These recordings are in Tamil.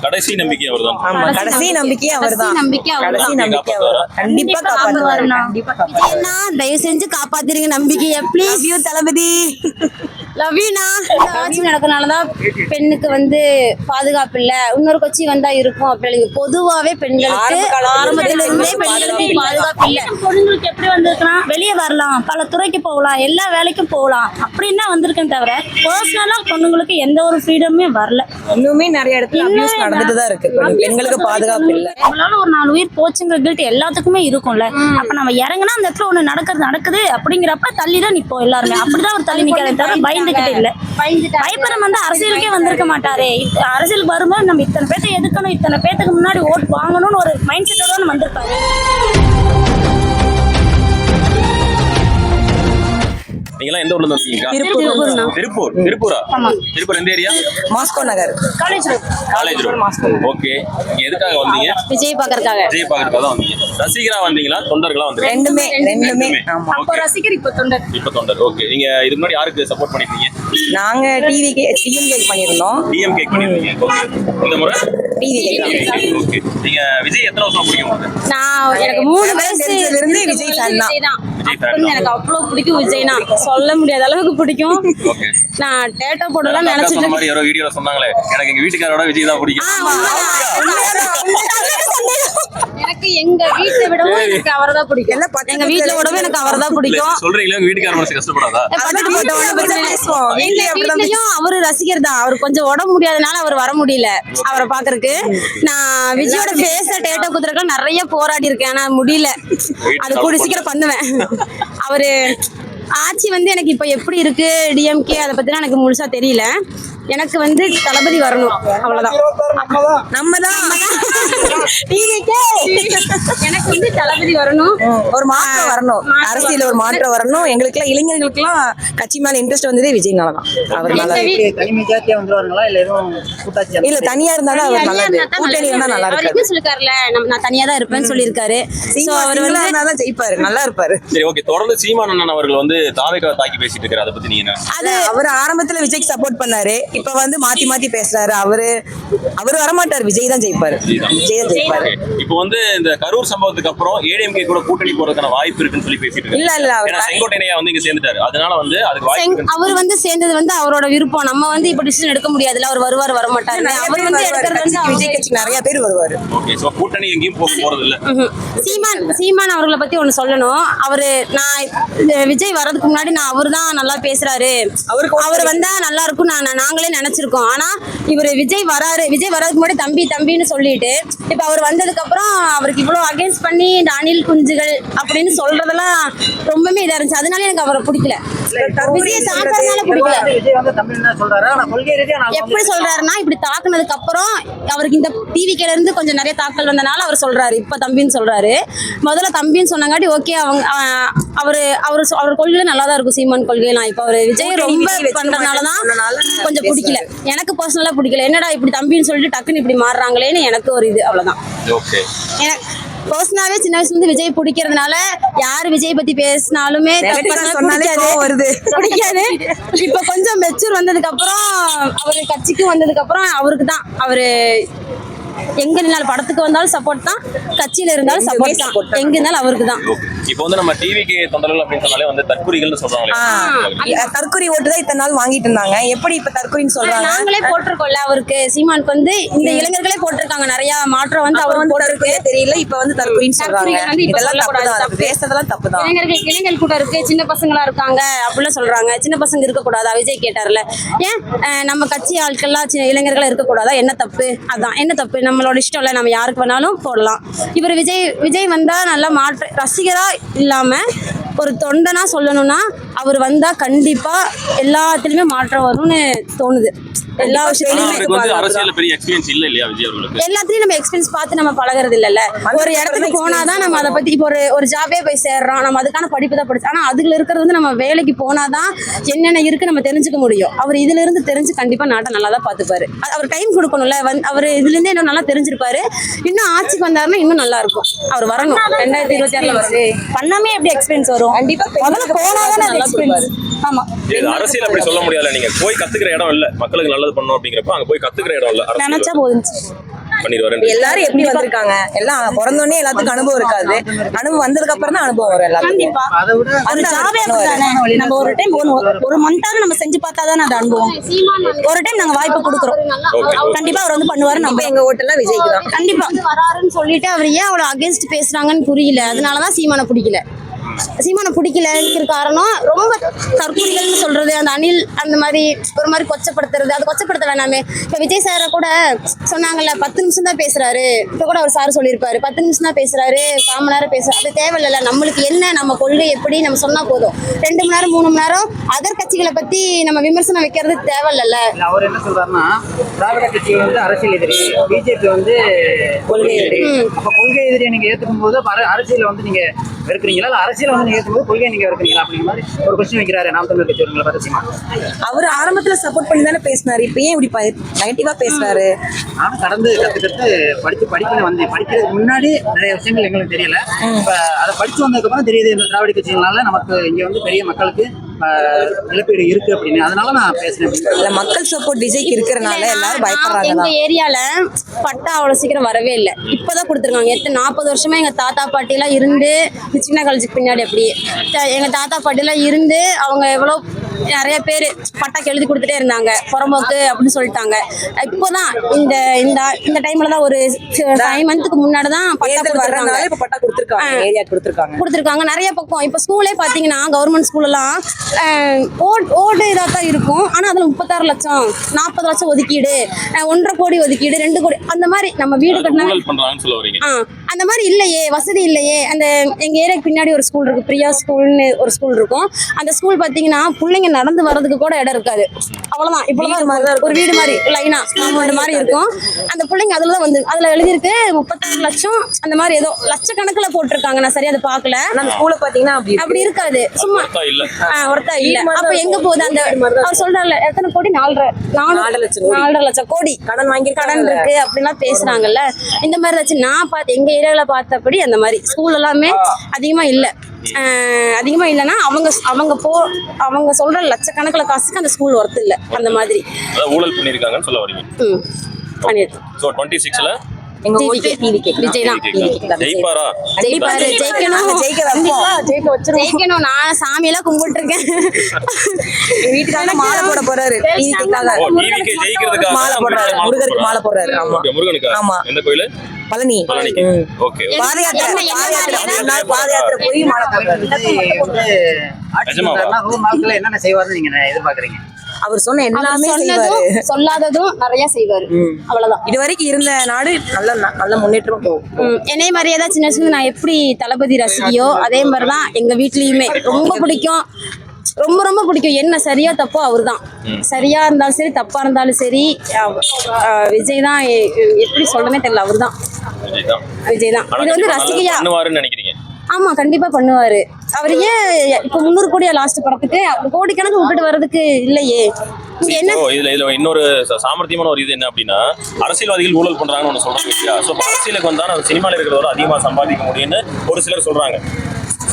கடைசி நம்பிக்கை அவர்தான். ஆமா கடைசி நம்பிக்கை. அவர்தான். கடைசி நம்பிக்கை அவர்தான். கடைசி நம்பிக்கை அவர்தான். கண்டிப்பா காப்பாத்துவாரு. தயவு செஞ்சு காப்பாத்திருங்க நம்பிக்கைய. Please you Thalapathy. லவ் யூண்ணா இந்த ஆட்சி நடக்கனாலதான் பெண்ணுக்கு வந்து பாதுகாப்பு இல்ல. இன்னொரு கட்சி வந்தா இருக்கும் அப்படி பொதுவாவே பெண்களுக்கு ஆரம்பத்துல இருந்தே பெண்களுக்கு பாதுகாப்பு இல்ல. பொண்ணுங்களுக்கு எப்படி வந்திருக்கலாம் வெளியே வரலாம். பல துறைக்கு போகலாம். எல்லா வேலைக்கும் போகலாம். அப்படின்னு தான் வந்திருக்கேன் தவிர பர்சனலா பொண்ணுங்களுக்கு எந்த ஒரு ஃப்ரீடமே வரல. இன்னுமே நிறைய இடத்துல அபியூஸ் நடந்துட்டு தான் இருக்கு. பெண்- பெண்களுக்கு பாதுகாப்பு இல்ல. நம்மளால ஒரு நாலு உயிர் போச்சுங்கிற கில்ட் எல்லாத்துக்குமே இருக்கும்ல. அப்ப நம்ம இறங்குனா அந்த இடத்துல ஒண்ணு நடக்கிறது நடக்குது அப்படிங்கிறப்ப தள்ளி தான் நிப்போம் எல்லாருமே. அப்படிதான் ஒரு தள்ளி நிக்கிறத தவிர பயந்துகிட்டு இல்ல. பயப்படம் வந்து அரசியலுக்கே வந்திருக்க மாட்டாரே. அரசியலுக்கு வரும்போது நம்ம இத்தனை பேர்த்த எதுக்கணும்? இத்தனை பேத்துக்கு முன்னாடி ஓட் வாங்கணும்னு ஒரு மைண்ட் செட்டோட வந்திருப்பாரு. நீங்களாம் எந்த ஊர்ல இருந்து வந்தீங்க? திருப்பூர். திருப்பூர்? திருப்பூரா திருப்பூர் எந்த area? Moscow Nagar. College college road okay நீங்க எதுக்காக வந்தீங்க? விஜய் பாக்கறதுக்காக. விஜய் பாக்குறதுக்காக தான் வந்தீங்க. ரசிகரா வந்தீங்களா? தொண்டர்களா வந்தீங்க ரெண்டுமே ரெண்டுமே. ஆமா. அப்போ ரசிகர் இப்ப தொண்டர். இப்ப தொண்டர். ஓகே நீங்க இதுக்கு முன்னாடி யாருக்கு சப்போர்ட் பண்ணிருக்கீங்க நாங்க டிவிக்கு டிஎம்கே பண்ணிருந்தோம் டிஎம் கேக் பண்ணிருக்கீங்க ஓகே இந்த முறை? டிவி ஓகே நீங்க விஜய் எத்தனை வருஷம் பிடிக்கும் நான் எனக்கு மூணு வயசு. தெரிஞ்சதுல இருந்து விஜய் fan தான். எனக்கு அவ்வளவு பிடிக்கும் விஜய்னா. சொல்ல முடியாத அளவுக்கு பிடிக்கும். நான் டேட்டா போடலாம் நினைச்சிட்டு யாரோ வீடியோல சொன்னாங்களே எனக்கு எங்க வீட்டுக்காரோட விஜய் தான் பிடிக்கும். எனக்கு எங்க வீட்டை விடவும் எனக்கு அவரை தான் பிடிக்கும். எல்லாம் பக்கத்து எங்க வீட்ல விடவும் எனக்கு அவரை தான் பிடிக்கும் சொல்றீங்களா? உங்க வீட்டுக்கார மனசு கஷ்டப்படாதா? பக்கத்து போட்ட உடனே பிரச்சனை பேசுவோம். எங்க வீட்லயும் அப்படிதான் வீட்லயும் அவரு ரசிகர் தான் அவர் கொஞ்சம் உடம்பு முடியாதனால அவர் வர முடியல. அவரை பாக்குறதுக்கு. நான் விஜயோட ஃபேஸ டேட்டா குத்துறதுக்கு நிறைய போராடி இருக்கேன். ஆனா முடியல. அது கூடி சீக்கிரம் பண்ணுவேன். அவரு ஆட்சி வந்து எனக்கு இப்ப எப்படி இருக்கு? டிஎம்கே அதை பத்திலாம் எனக்கு முழுசா தெரியல. எனக்கு வந்து தளபதி வரணும். அவ்வளவுதான். நம்ம தான் எனக்கு வந்து தளபதி வரணும். ஒரு மாற்றம் வரணும். அரசியல் ஒரு மாற்றம் வரணும். எங்களுக்கு எல்லாம் இளைஞர்களுக்கு எல்லாம் கட்சி மேல இன்ட்ரெஸ்ட் வந்ததே விஜய்னால தான் அவர்னால தனிமை ஜாத்தியா வந்துருவாருங்களா? இல்ல தனியா இருந்தாலும் அவர் நல்லது. கூட்டணி இருந்தா நல்லா அவர் சொல்லிருக்காருல நம்ம நான் தனியா தான் இருப்பேன்னு சொல்லியிருக்காரு சோ அவர் அவர் வந்து தான் ஜெயிப்பாரு. நல்லா இருப்பாரு. சரி ஓகே தொடர்ந்து சீமான் அண்ணன் அவர்கள் வந்து தாவேக்காவை தாக்கி பேசிட்டு இருக்காரு. அதை பத்தி நீங்க என்ன அது அவர் ஆரம்பத்துல விஜய்க்கு சப்போர்ட் பண்ணாரு. இப்ப வந்து மாத்தி மாத்தி பேசுறாரு. அவரு அவர் வரமாட்டார். விஜய் தான் ஜெயிப்பாரு. விஜய் தான். ஜெயிப்பாரு. இப்போ வந்து இந்த கரூர் சம்பவத்துக்கு அப்புறம் ஏடிஎம்கே கூட கூட்டணி போறதுக்கான வாய்ப்பு இருக்குன்னு சொல்லி பேசிட்டு இல்ல இல்ல அவர் செங்கோட்டையா வந்து இங்க சேர்ந்துட்டாரு. அதனால வந்து அதுக்கு வாய்ப்பு அவர் வந்து சேர்ந்தது வந்து அவரோட விருப்பம். நம்ம வந்து இப்ப டிசிஷன் எடுக்க முடியாதுல்ல. அவர் வருவார் வர மாட்டாரு அவர் வந்து. எடுக்கிறது வந்து விஜய் கட்சிக்கு நிறைய பேர் வருவாரு. ஓகே சோ கூட்டணி எங்கேயும் போக போறது இல்ல. சீமான் சீமான் அவர்களை பத்தி ஒண்ணு சொல்லணும். அவரு நான் விஜய் வர்றதுக்கு முன்னாடி நான் அவர் தான் நல்லா பேசுறாரு. அவருக்கு அவர் வந்தா நல்லா இருக்கும் நான் நான் நாங்களே நினைச்சிருக்கோம். ஆனா இவர் விஜய் வராரு. விஜய் வர்றதுக்கு முன்னாடி தம்பி தம்பின்னு சொல்லிட்டு இப்போ அவர் வந்ததுக்கப்புறம் அவருக்கு இவ்வளவு அகேன்ஸ்ட் பண்ணி இந்த அணில் குஞ்சுகள் அப்படின்னு சொல்றதெல்லாம் ரொம்பவே இதாக இருந்துச்சு. அதனால எனக்கு அவரை பிடிக்கல. விஜயை தாக்கறதுனால பிடிக்கல விஜய் வந்து தமிழ் தான் சொல்றாரு? ஆனா கொள்கை ரீதியா நான் எப்படி சொல்றாருன்னா இப்படி தாக்குனதுக்கு அப்புறம் அவருக்கு இந்த டிவிக்கேல இருந்து கொஞ்சம் நிறைய தாக்கல் வந்தனால அவர் சொல்றாரு. இப்ப தம்பின்னு சொல்றாரு. முதல்ல தம்பின்னு சொன்னங்காட்டி ஓகே அவங்க அவரு அவர் அவர் கொள்கை நல்லா தான் இருக்கும் சீமான் கொள்கைலாம் இப்ப அவர் விஜய் ரொம்ப பண்றதுனாலதான் கொஞ்சம் பிடிக்கல. எனக்கு பர்சனலா பிடிக்கல. என்னடா இப்படி தம்பின்னு சொல்லிட்டு டக்குன்னு இப்படி மாறுறாங்களேன்னு எனக்கு ஒரு இது அவ்வளவுதான். பர்சனலாவே சின்ன வயசுல இருந்து விஜய் பிடிக்கிறதுனால யார் விஜய் பத்தி பேசினாலுமே வருது. பிடிக்காது. இப்ப கொஞ்சம் மெச்சூர் வந்ததுக்கு அப்புறம் அவரு கட்சிக்கு வந்ததுக்கு அப்புறம் அவருக்கு தான் அவரு எங்க இருந்தாலும் படத்துக்கு வந்தாலும் சப்போர்ட் தான் கட்சியில இருந்தாலும் சப்போர்ட் தான். எங்க இருந்தாலும் அவருக்கு தான். இப்போ வந்து நம்ம டிவிக்கு தொண்டர்கள் அப்படின்னு சொன்னாலே வந்து தற்குறிகள்னு சொல்றாங்களே. ஆஹ் தற்கொலை ஓட்டு தான் இத்தனை நாள் வாங்கிட்டு இருந்தாங்க. எப்படி இப்ப தற்கொலைன்னு சொல்றாங்க? நாங்களே போட்டிருக்கோம்ல அவருக்கு. சீமானுக்கு வந்து இந்த இளைஞர்களே போட்டிருக்காங்க. நிறைய மாற்றம் வந்து அவர் வந்து போட்டிருக்கு. தெரியல. இப்ப வந்து தற்கொலைன்னு சொல்றாங்க. இதெல்லாம் தப்பு. பேசுறதெல்லாம் தப்பு தான் இளைஞர்கள் இளைஞர்கள் கூட்டம் இருக்கு. சின்ன பசங்களா இருக்காங்க அப்படிலாம் சொல்றாங்க. சின்ன பசங்க இருக்கக்கூடாதா? விஜய் கேட்டார்ல. ஏன்? அஹ், நம்ம கட்சி ஆட்கள்லாம் சின்ன இளைஞர்களா இருக்கக்கூடாதா? என்ன தப்பு? அதான். என்ன தப்பு? நம்மளோட இஷ்டம் இல்லை நம்ம யாருக்கு வேணாலும் போடலாம். இவர் விஜய் விஜய் வந்தால் நல்லா மாற்ற ரசிகராக இல்லாமல் ஒரு தொண்டனா சொல்லணும்னா அவர் வந்தா கண்டிப்பா எல்லாத்துலயுமே மாற்றம் வரும்னு தோணுது. எல்லா விஷயத்துலயுமே அவருக்கு வந்து அரசியல்ல பெரிய எக்ஸ்பீரியன்ஸ் இல்ல இல்லையா விஜய் அவர்களுக்கு? எல்லாத்துலயும் நம்ம எக்ஸ்பீரியன்ஸ் பார்த்து நம்ம பழகுறது இல்லல்ல ஒரு இடத்துக்கு போனாதான் நம்ம அதை பத்தி இப்போ ஒரு ஒரு ஜாபே போய் சேர்றோம். நம்ம அதுக்கான படிப்பு தான் படிச்சோம். ஆனா அதுல இருக்கிறது வந்து நம்ம வேலைக்கு போனாதான் என்னென்ன இருக்கு நம்ம தெரிஞ்சுக்க முடியும். அவர் இதுல இருந்து தெரிஞ்சு கண்டிப்பா நாட்டை நல்லா தான் பாத்துப்பாரு அவர் டைம் கொடுக்கணும்ல. வந்து அவர் இதுல இருந்தே இன்னும் நல்லா தெரிஞ்சிருப்பாரு. இன்னும் ஆட்சிக்கு வந்தாருன்னா இன்னும் நல்லா இருக்கும். அவர் வரணும். ரெண்டாயிரத்தி இருபத்தி ஆறுல வரணும். பண்ணாமே எப்படி எக்ஸ்பீரியன்ஸ் வரும்? முதல்ல போனாதானே. ஆமா. இது அரசியல் அப்படி சொல்ல முடியல நீங்க. போய் கத்துக்கிற இடம் இல்ல. மக்களுக்கு நல்லது பண்ணணும் அப்படிங்கிறப்ப அங்க போய் கத்துக்கிற இடம் இல்ல. நினைச்சா பண்ணிடுவாரு. எல்லாரும் எப்படி வந்திருக்காங்க? எல்லாம் பிறந்தோடனே எல்லாத்துக்கும் அனுபவம் இருக்காது. அனுபவம் வந்ததுக்கு அப்புறம் தான் அனுபவம் வரும் எல்லாத்துக்கும். நம்ம ஒரு டைம் ஒரு ஒரு மந்தாவது நம்ம செஞ்சு பார்த்தாதான் அது அனுபவம். ஒரு டைம் நாங்க வாய்ப்பு கொடுக்குறோம். கண்டிப்பா அவர் வந்து பண்ணுவாரு நம்ம. எங்க ஓட்டெல்லாம் விஜய்க்கு தான். கண்டிப்பா. வராருன்னு சொல்லிட்டு அவர் ஏன் அவ்வளோ அகேன்ஸ்ட் பேசுறாங்கன்னு புரியல. அதனாலதான் சீமானை பிடிக்கல. சீமானை பிடிக்கலங்கிற காரணம் ரொம்ப தற்கொலைகள்னு சொல்றது அந்த அணில் அந்த மாதிரி ஒரு மாதிரி கொச்சப்படுத்துறது அது கொச்சப்படுத்த வேணாமே. இப்போ விஜய் சாரை கூட சொன்னாங்கல்ல பத்து நிமிஷம் தான் பேசுறாரு. இப்போ கூட அவர் சார் சொல்லியிருப்பாரு. பத்து நிமிஷம் தான் பேசுறாரு கால் மணி நேரம் பேசுறாரு அது தேவையில்ல நம்மளுக்கு என்ன நம்ம கொள்கை எப்படி நம்ம சொன்னா போதும். ரெண்டு மணி நேரம் மூணு மணி நேரம் அதர் கட்சிகளை பத்தி நம்ம விமர்சனம் வைக்கிறது தேவையில்ல அவர் என்ன சொல்றாருன்னா திராவிட கட்சிகள் வந்து அரசியல் எதிரி பிஜேபி வந்து கொள்கை எதிரி. அப்ப கொள்கை எதிரியை நீங்க ஏத்துக்கும் போது அரசியல வந்து நீங்க வெறுக்கிறீங்களா? இல்ல அரசியல் வந்து நீங்க ஏத்துக்கும் போது கொள்கையை நீங்க வெறுக்கிறீங்களா அப்படிங்கிற மாதிரி ஒரு கொஸ்டின் வைக்கிறாரு நாம் தமிழர் கட்சி பத்தி சீமான். அவர் ஆரம்பத்துல சப்போர்ட் பண்ணி தானே பேசினாரு இப்ப ஏன் இப்படி நெகட்டிவா பேசுறாரு. நானும் கடந்து கத்து படிச்சு படிக்கணும் வந்தேன் படிக்கிறதுக்கு முன்னாடி நிறைய விஷயங்கள் எங்களுக்கு தெரியல. இப்ப அதை படிச்சு வந்ததுக்கு அப்புறம் தெரியுது இந்த திராவிட கட்சிகளால நமக்கு இங்க வந்து பெரிய மக்களுக்கு இழப்பீடு இருக்கு அப்படின்னு. அதனால நான் பேசுறேன். இல்ல மக்கள் சப்போர்ட் விஜய்க்கு இருக்கிறனால எல்லாரும் பயப்படுறாங்க எங்க ஏரியால பட்டா அவ்வளவு சீக்கிரம் வரவே இல்லை. இப்பதான் கொடுத்துருக்காங்க. எத்தனை நாற்பது வருஷமா எங்க தாத்தா பாட்டி எல்லாம் இருந்து இந்த சின்ன காலேஜுக்கு பின்னாடி அப்படியே த- எங்க தாத்தா பாட்டி எல்லாம் இருந்து அவங்க எவ்வளவு நிறைய பேர் பட்டாக்கு எழுதி கொடுத்துட்டே இருந்தாங்க புறம்போக்கு அப்படின்னு சொல்லிட்டாங்க. இப்போதான் இந்த இந்த இந்த டைம்ல தான் ஒரு ஃபைவ் மந்த்துக்கு முன்னாடி தான் பட்டா கொடுத்துருக்காங்க. இப்ப பட்டா கொடுத்துருக்காங்க ஏரியா கொடுத்துருக்காங்க. கொடுத்துருக்காங்க. நிறைய பக்கம் இப்போ ஸ்கூலே பார்த்தீங்கன்னா கவர்மெண்ட் ஸ்கூலெல்லாம் ஓட் ஓடு இதாக தான் இருக்கும். ஆனால் அதில் முப்பத்தாறு லட்சம் நாற்பது லட்சம் ஒதுக்கீடு ஒன்றரை கோடி ஒதுக்கீடு ரெண்டு கோடி அந்த மாதிரி நம்ம வீடு கட்டினா அந்த மாதிரி இல்லையே வசதி இல்லையே. அந்த எங்கள் ஏரியாக்கு பின்னாடி ஒரு ஸ்கூல் இருக்குது பிரியா ஸ்கூல்னு ஒரு ஸ்கூல் இருக்கும். அந்த ஸ்கூல் பார்த்தீங்கன்னா பிள்ளைங்க நடந்து வர்றதுக்கு கூட இடம் இருக்காது. அவ்வளோதான் இவ்வளோதான் இருக்கும். ஒரு வீடு மாதிரி லைனா காம்பவுண்ட் மாதிரி இருக்கும். அந்த பிள்ளைங்க அதில் தான் வந்து அதில் எழுதியிருக்கு முப்பத்தாறு லட்சம் அந்த மாதிரி ஏதோ லட்சக்கணக்கில் போட்டிருக்காங்க. நான் சரியா அதை பார்க்கல. ஸ்கூல பாத்தீங்கன்னா அப்படி இருக்கு. அப்படி இருக்காது. சும்மா ஒருத்தா இல்ல. அப்ப எங்க. போகுது அந்த அவர் சொல்றாருல எத்தனை கோடி? நாலரை. நாலரை நாலு லட்சம் கோடி. நாலரை லட்சம் கோடி. கடன் வாங்கி கடன் இருக்கு அப்படிலாம் பேசுறாங்கல்ல. இந்த மாதிரி ஏதாச்சும் நான் பார்த்து எங்க ஏரியால பார்த்தபடி அந்த மாதிரி ஸ்கூல் எல்லாமே அதிகமா இல்ல. அதிகமா இல்லைன்னா அவங்க அவங்க போ அவங்க சொல்ற லட்சக்கணக்கில் காசுக்கு அந்த ஸ்கூல் ஒர்த் இல்ல. அந்த மாதிரி. ஊழல் பண்ணிருக்காங்கன்னு சொல்ல வரீங்க. ம். பண்ணிருக்கு சோ டுவெண்ட்டி சிக்ஸ்ல ஜெயிக்கணும். நான் சாமியெல்லாம் கும்பிட்டு இருக்கேன் வீட்டுக்காக மாலை போட போறாரு. மாலை போடுறாரு. மாலை முருகருக்கு மாலை போடுறாரு. ஆமா. Okay, முருகனுக்கா? ஆமா. பழனி. ஓகே பாத யாத்திரை என்ன- என்ன பாத யாத்திரை மாதிரி மூணு நாள் பாத யாத்திரை போய் மாலை போடுறாரு? விஜய் வந்து ஆட்சி நிஜமாவா? பண்றாருன்னா நூறு நாட்கள்ல என்னென்ன செய்வாருன்னு நீங்க எதிர்பார்க்கறீங்க? அவர் சொன்ன எல்லாமே செய்வாரு. சொல்லாததும் நிறைய செய்வாரு. அவ்வளவுதான். இது வரைக்கும் இருந்த நாடு நல்ல நல்ல முன்னேற்றம் போகும். என்னைய மாதிரியே தான் சின்ன வயசுல நான் எப்படி தளபதி ரசிகையோ அதே மாதிரி தான் எங்க வீட்லயுமே. ரொம்ப பிடிக்கும். ரொம்ப ரொம்ப பிடிக்கும். என்ன சரியா தப்போ அவர்தான். சரியா இருந்தாலும் சரி தப்பா இருந்தாலும் சரி விஜய் தான் எப்படி சொல்றேனே தெரியல அவர்தான். விஜய் தான். விஜய் தான் இது வந்து ரசிகையா நினைக்கிறீங்க. ஆமா கண்டிப்பா பண்ணுவாரு. அவர் ஏன் இப்போ முந்நூறு கோடியா லாஸ்ட் படத்துக்கு கோடிக்கணக்கு விட்டுட்டு வர்றதுக்கு இல்லையே. இதுல இதுல இன்னொரு சாமர்த்தியமான ஒரு இது என்ன அப்படின்னா அரசியல்வாதிகள் ஊழல் பண்றாங்கன்னு ஒண்ணு சொல்றாங்க இல்லையா? ஸோ அரசியலுக்கு வந்தா நம்ம சினிமால இருக்கிறத விட அதிகமா சம்பாதிக்க முடியும்னு ஒரு சிலர் சொல்றாங்க.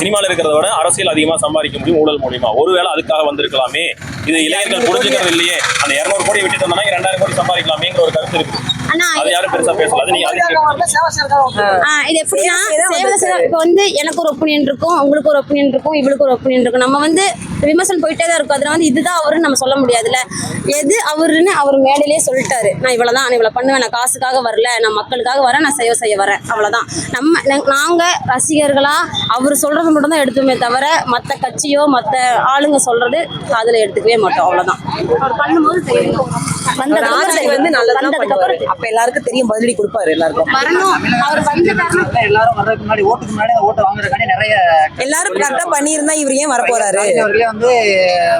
சினிமால இருக்கிறத விட அரசியல் அதிகமா சம்பாதிக்க முடியும் ஊழல் மூலியமா. ஒருவேளை அதுக்காக வந்திருக்கலாமே. இது இளைஞர்கள் புரிஞ்சுக்கிறது இல்லையே அந்த இருநூறு கோடி விட்டுட்டு வந்தோம்னா ரெண்டாயிரம் கோடி சம்பாதிக்கலாமேங்கிற ஒரு கருத்து இருக்கு ஆனா அது யாரும் பெருசா பேசல. அது நீங்க அதுக்கு ஆ, இது எப்படின்னா இப்போ வந்து எனக்கு ஒரு ஒப்பீனியன் இருக்கும் உங்களுக்கு ஒரு ஒப்பீனியன் இருக்கும் இவளுக்கு ஒரு ஒப்பீனியன் இருக்கும். நம்ம வந்து விமர்சனம் போயிட்டே தான் இருக்கும். அதுல வந்து இதுதான் அவருன்னு நம்ம சொல்ல முடியாதுல்ல. எது அவருன்னு அவர் மேடையிலே சொல்லிட்டாரு. நான் இவ்வளவுதான் நான் இவ்வளவு பண்ணுவேன் நான் காசுக்காக வரல நான் மக்களுக்காக வரேன் நான் சேவை செய்ய வரேன். அவ்வளவுதான். நம்ம நா- நாங்க ரசிகர்களா அவர் சொல்றது மட்டும் தான் எடுத்துமே தவிர மத்த கட்சியோ மத்த ஆளுங்க சொல்றது காதுல எடுத்துக்கவே மாட்டோம் அவ்வளவுதான். அவர் பண்ணும்போது வந்து நல்லதா வந்ததுக்கு பண்ணுவாரு. அப்புறம் அப்ப எல்லாருக்கும் தெரியும் பதிலடி கொடுப்பாரு எல்லாருக்கும். அவர் வந்து எல்லாரும் வர்றதுக்கு முன்னாடி ஓட்டுக்கு முன்னாடி அந்த ஓட்டு வாங்குறதுக்காண்டி நிறைய எல்லாரும் கரெக்டா பண்ணியிருந்தா இவர் ஏன் வரப்போறாரு? வந்து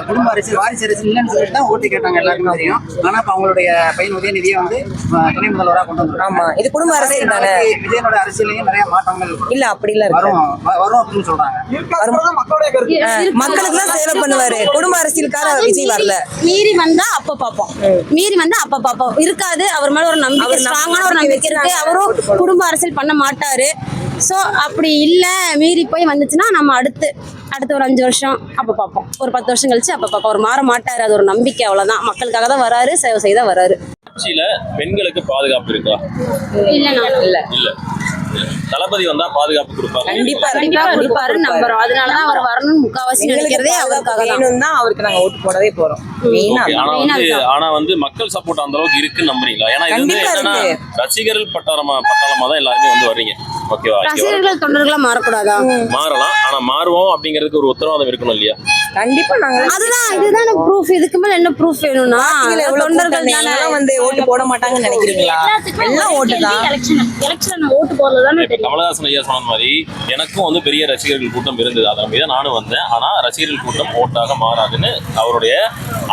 குடும்ப அரசியல் வாரிசு இல்லைன்னு சொல்லிட்டு தான் ஓட்டு கேட்டாங்க எல்லாருக்குமே தெரியும். ஆனா இப்ப அவங்களுடைய பையன் உதயநிதியை வந்து துணை முதல்வராக கொண்டு வந்திருக்காங்க. ஆமா இது குடும்ப அரசியல் தானே? விஜயனோட அரசியலையும் நிறைய மாற்றங்கள் இல்ல அப்படி இல்ல. இருக்கு வரும் வரும் அப்படின்னு சொல்றாங்க. மக்களுக்கு தான் சேவை பண்ணுவாரு. குடும்ப அரசியலுக்காக விஜய் வரல. மீறி வந்தா அப்ப பாப்போம். மீறி வந்தா அப்ப பாப்போம். இருக்காது அவர் மேல ஒரு நம்பிக்கை ஸ்ட்ராங்கான ஒரு நம்பிக்கை இருக்கு. அவரும். குடும்ப அரசியல் பண்ண மாட்டாரு. ஸோ அப்படி இல்லை மீறி போய் வந்துச்சுன்னா நம்ம அடுத்து அடுத்த ஒரு அஞ்சு வருஷம் அப்போ பார்ப்போம். ஒரு பத்து வருஷம் கழிச்சு அப்போ பார்ப்போம். அவர் மாற மாட்டாரு அது ஒரு நம்பிக்கை அவ்வளோதான் மக்களுக்காக தான் வராரு சேவை செய்ய தான் வராரு. கட்சியில பெண்களுக்கு பாதுகாப்பு இருக்கா? இல்லைண்ணா இல்ல. இல்ல. தளபதி வந்தா பாதுகாப்பு கொடுப்பாங்க கண்டிப்பா கண்டிப்பா கொடுப்பாரு. நம்புறோம். அதனாலதான் அவர் வரணும்னு முக்காவாசி நினைக்கிறதே அவருக்காக தான். வேணும் தான் அவருக்கு நாங்க ஓட்டு போடவே போறோம். ஆனா வந்து. ஆனா வந்து மக்கள் சப்போர்ட் அந்த அளவுக்கு இருக்குன்னு நம்புறீங்களா? ஏன்னா இது வந்து. ரசிகர்கள் பட்டாளமா பட்டாளமா தான் எல்லாருமே வந்து வர்றீங்க. ஓகேவா ரசிகர்கள் தொண்டர்களா மாறக்கூடாதா? மாறலாம். ஆனா மாறுவோம் அப்படிங்கிறதுக்கு ஒரு உத்தரவாதம் இருக்கணும் இல்லையா? கண்டிப்பா நாங்க அதுதான் இதுதானே ப்ரூஃப் இதுக்கு மேல என்ன ப்ரூஃப் வேணும்னா? தொண்டர்கள் தானே. எல்லாம் வந்து ஓட்டு போட மாட்டாங்கன்னு நினைக்கிறீங்களா? எல்லாம் ஓட்டு தான். எலெக்ஷன் எலெக்ஷன் ஓட்டு போடுறது தானே இப்ப கமலஹாசன் ஐயா சொன்ன மாதிரி எனக்கும் வந்து பெரிய ரசிகர்கள் கூட்டம் இருந்தது. அதை நம்பி தான் நானும் வந்தேன். ஆனா ரசிகர்கள் கூட்டம் ஓட்டாக மாறாதுன்னு அவருடைய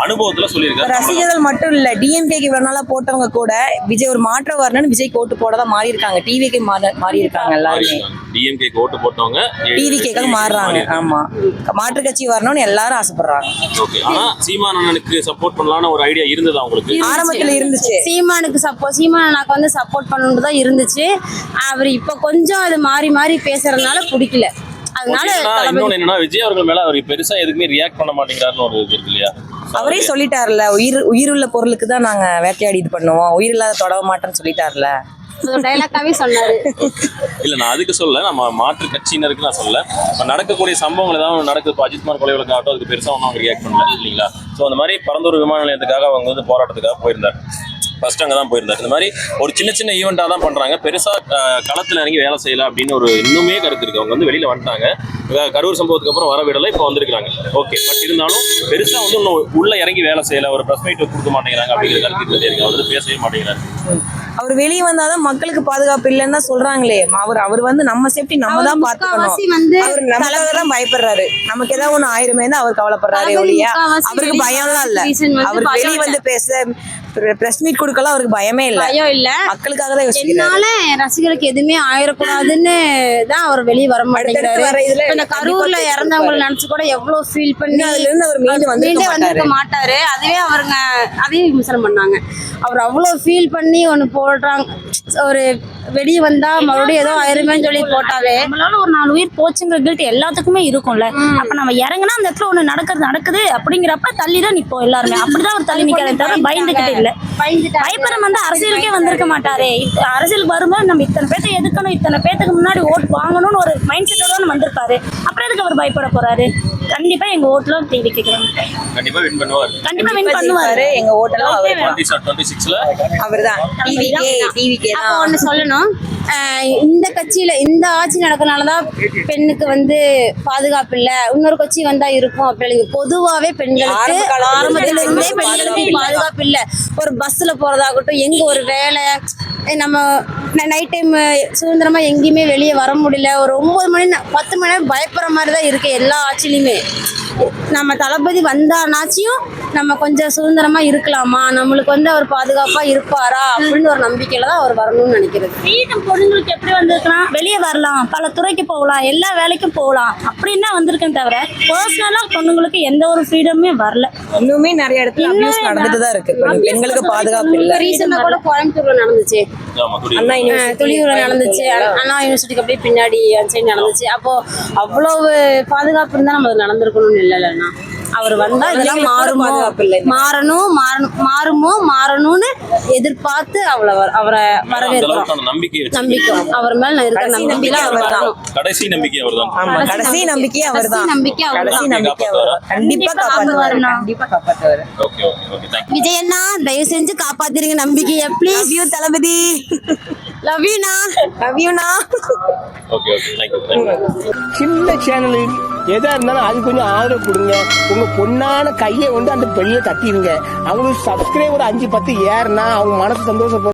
அனுபவத்துல சொல்லியிருக்காரு. ரசிகர்கள் மட்டும் இல்ல டிஎம்கேக்கு இவ்வளவு நாளா போட்டவங்க கூட விஜய் ஒரு மாற்றம் வரணும்னு விஜய்க்கு ஓட்டு போட தான் மாறி இருக்காங்க டிவிக்கு மாறி இருக்காங்க எல்லாருமே. டிஎம்கேக்கு ஓட்டு போட்டவங்க டிவிகேக்காக மாறுறாங்க. ஆமா. மாற்று கட்சி வரணும்னு எல்லாரும் ஆசைப்படுறாங்க. ஓகே ஆனா சீமான் அண்ணனுக்கு சப்போர்ட் பண்ணலாம்னு ஒரு ஐடியா இருந்ததா உங்களுக்கு? ஆரம்பத்துல இருந்துச்சு. சீமானுக்கு சப்போர்ட் சீமானுக்கு வந்து சப்போர்ட் பண்ணணும்னு தான் இருந்துச்சு. அவர் இப்ப கொஞ்சம் அது மாறி மாறி பேசுறதுனால பிடிக்கல. அதனால இன்னொன்னு என்னன்னா விஜய் அவர்கள் மேல அவர் பெருசா எதுக்குமே ரியாக்ட் பண்ண மாட்டேங்கிறாருன்னு ஒரு இது இருக்கு இல்லையா? அவரே சொல்லிட்டாருல உயிர் உயிருள்ள பொருளுக்கு தான் நாங்க வேட்டையாடி இது பண்ணுவோம். உயிர் இல்லாத தொடர மாட்டோம்னு சொல்லிட்டாருல. டைலாக்காவே சொன்னாரு. இல்ல நான் அதுக்கு சொல்ல நம்ம மாற்று கட்சியினருக்கு நான் சொல்ல இப்ப நடக்கக்கூடிய சம்பவங்கள் ஏதாவது நடக்குது. இப்ப அஜித்குமார் கொலை வழக்கு ஆகட்டும் அதுக்கு பெருசா ஒன்றும் அவங்க ரியாக்ட் பண்ணல இல்லைங்களா? ஸோ அந்த மாதிரி பரந்தூர் விமான நிலையத்துக்காக அவங்க வந்து போராட்டத்துக்காக போயிருந்தார். ஃபர்ஸ்ட் அங்கே தான் போயிருந்தார். இந்த மாதிரி ஒரு சின்ன சின்ன ஈவெண்ட்டாக தான் பண்றாங்க. பெருசா அஹ், களத்துல இறங்கி வேலை செய்யல அப்படின்னு ஒரு இன்னுமே கருத்து இருக்கு. அவங்க வந்து வெளியில வந்துட்டாங்க. கரூர் சம்பவத்துக்கு அப்புறம் வர விடல இப்போ வந்திருக்காங்க ஓகே பட் இருந்தாலும் பெருசா வந்து இன்னும் உள்ள இறங்கி வேலை செய்யல. ஒரு ப்ரெஸ் மீட் கொடுக்க மாட்டேங்கிறாங்க அப்படிங்கிற கருத்து இருக்கு அவர் வந்து பேசவே மாட்டேங்கிறாரு. அவர் வெளியே வந்தாதான் மக்களுக்கு பாதுகாப்பு இல்லைன்னு தான் சொல்றாங்களே. அவர் அவர் வந்து நம்ம சேஃப்டி நம்ம தான் பாத்துக்கணும் அவர் நமக்காக தான் பயப்படுறாரு. நமக்கு ஏதாவது ஒண்ணு ஆயிருமே தான் அவர் கவலைப்படுறாரு ஒழிய. அவருக்கு பயம்லாம் இல்ல. அவர் வெளியே. வந்து பேச பிரஸ் மீட் கொடுக்கலாம் அவருக்கு பயமே இல்ல. பயம் இல்ல. மக்களுக்காக தான் என்னால என் ரசிகருக்கு எதுவுமே ஆயிடக்கூடாதுன்னு தான் அவர் வெளியே வர மாட்டேங்கிறாரு. இந்த கரூர்ல இறந்தவங்களை நினைச்சு கூட எவ்வளவு ஃபீல் பண்ணி அதுல இருந்து அவர் மீண்டு வந்திருக்க மீண்டே வந்திருக்க மாட்டாரு. அதுவே அவருங்க அதையும் விமர்சனம் பண்ணாங்க. அவர் அவ்வளவு ஃபீல் பண்ணி ஒண்ணு போடுறாங்க. ஒரு வெளியே வந்தா மறுபடியும் ஏதோ ஆயிருமேன்னு சொல்லி போட்டாவே நம்மளால ஒரு நாலு உயிர் போச்சுங்கிற கில்ட் எல்லாத்துக்குமே இருக்கும்ல. அப்ப நம்ம இறங்குனா அந்த இடத்துல ஒண்ணு நடக்கிறது நடக்குது அப்படிங்கிறப்ப தள்ளி தான் நிப்போம் எல்லாருமே. அப்படிதான் அவர் தள்ளி நிக்கிறத தவிர பயந்துகிட்டு இல்ல. பயப்படம் வந்து அரசியலுக்கே வந்திருக்க மாட்டாரே. அரசியலுக்கு வரும்போது நம்ம இத்தனை பேத்தை எதுக்கணும்? இத்தனை பேத்துக்கு முன்னாடி ஓட் வாங்கணும்னு ஒரு மைண்ட் செட்டோட வந்திருப்பாரு. அப்புறம் எதுக்கு அவர் பயப்பட போறாரு? கண்டிப்பா எங்க ஓட்டுல டிவி கேட்கிறோம் கண்டிப்பா வின் பண்ணுவார். கண்டிப்பா வின் பண்ணுவாரு. எங்க ஓட்டெல்லாம் அவர் சிக்ஸ்ல அவர்தான். டிவிகே டிவிகே அப்போ தான். ஒண்ணு சொல்லணும். ஆஹ் இந்த கட்சியில இந்த ஆட்சி நடக்கனாலதான் பெண்ணுக்கு வந்து பாதுகாப்பு இல்ல. இன்னொரு கட்சி வந்தா இருக்கும் அப்படின்னு பொதுவாவே பெண்களுக்கு ஆரம்ப காலத்துல ஆரம்பத்துல இருந்தே இருந்தே பெண்களுக்கு பாதுகாப்பு இல்ல. ஒரு பஸ்ல போறதாகட்டும் எங்க ஒரு வேலை நம்ம நைட் டைம் சுதந்திரமா எங்கேயுமே வெளியே வர முடியல. ஒரு ஒன்பது மணி பத்து மணி நேரம் பயப்படுற மாதிரி தான் இருக்கு எல்லா ஆட்சிலையுமே நம்ம தளபதி வந்தானாச்சியும் நம்ம கொஞ்சம் சுதந்திரமா இருக்கலாமா? நம்மளுக்கு வந்து அவர் பாதுகாப்பா இருப்பாரா? அப்படின்னு ஒரு நம்பிக்கையில தான் அவர் வரணும்னு நினைக்கிறது. ஃப்ரீடம் பொண்ணுங்களுக்கு எப்படி வந்திருக்கலாம்? வெளியே வரலாம். பல துறைக்கு போகலாம். எல்லா வேலைக்கும் போகலாம். அப்படின்னு வந்திருக்கேன் தவிர பர்சனலா பொண்ணுங்களுக்கு எந்த ஒரு ஃப்ரீடமே வரல. இன்னுமே நிறைய இடத்துல அபியூஸ் நடந்துட்டு தான் இருக்கு. பெண்களுக்கு பாதுகாப்பு இல்ல. ரீசெண்டா கூட கோயம்புத்தூர்ல நடந்துச்சு. அண்ணா துளியூர்ல நடந்துச்சு. அண்ணா- யூனிவர்சிட்டிக்கு அப்படியே பின்னாடி அந்த சைடு நடந்துச்சு. அப்போ அவ்வளவு பாதுகாப்பு இருந்தா நம்ம நடந்திருக்கணும்னு இல்லைல்லண்ணா அவர் வந்தா இதெல்லாம் மாறுமோ. மாறணும் மாறணும் மாறுமோ மாறணும்னு எதிர்பார்த்து அவளை வர- அவரை வரவேற்கிறோம். நம்பிக்கை வச்சு நம்பிக்கை. அவர் மேல நான் இருக்கிற கடைசி நம்பிக்கையில அவர் நம்பிக்கை வரணும் கடைசி நம்பிக்கை. கடைசி அவர்தான். கடைசி நம்பிக்கை அவர்தான். கடைசி நம்பிக்கை அவர்தான் கண்டிப்பா காப்பாத்துவாரு. கண்டிப்பா காப்பாத்துவாரு. Okay okay okay. Thank you Vijay anna தயவு செஞ்சு காப்பாத்திருங்க நம்பிக்கையை ப்ளீஸ் யூ தளபதி. லவ் யூண்ணா லவ்யூனா ஓகே ஓகே தேங்க்யூ சின்ன சேனலு எதா இருந்தாலும் அது கொஞ்சம் ஆதரவு கொடுங்க. உங்க பொண்ணான கையை வந்து அந்த பெண்ணில் தட்டிடுங்க. அவங்களுக்கு சப்ஸ்கிரைபர் அஞ்சு பத்து ஏறுனா அவங்க மனசு சந்தோஷப்படும்.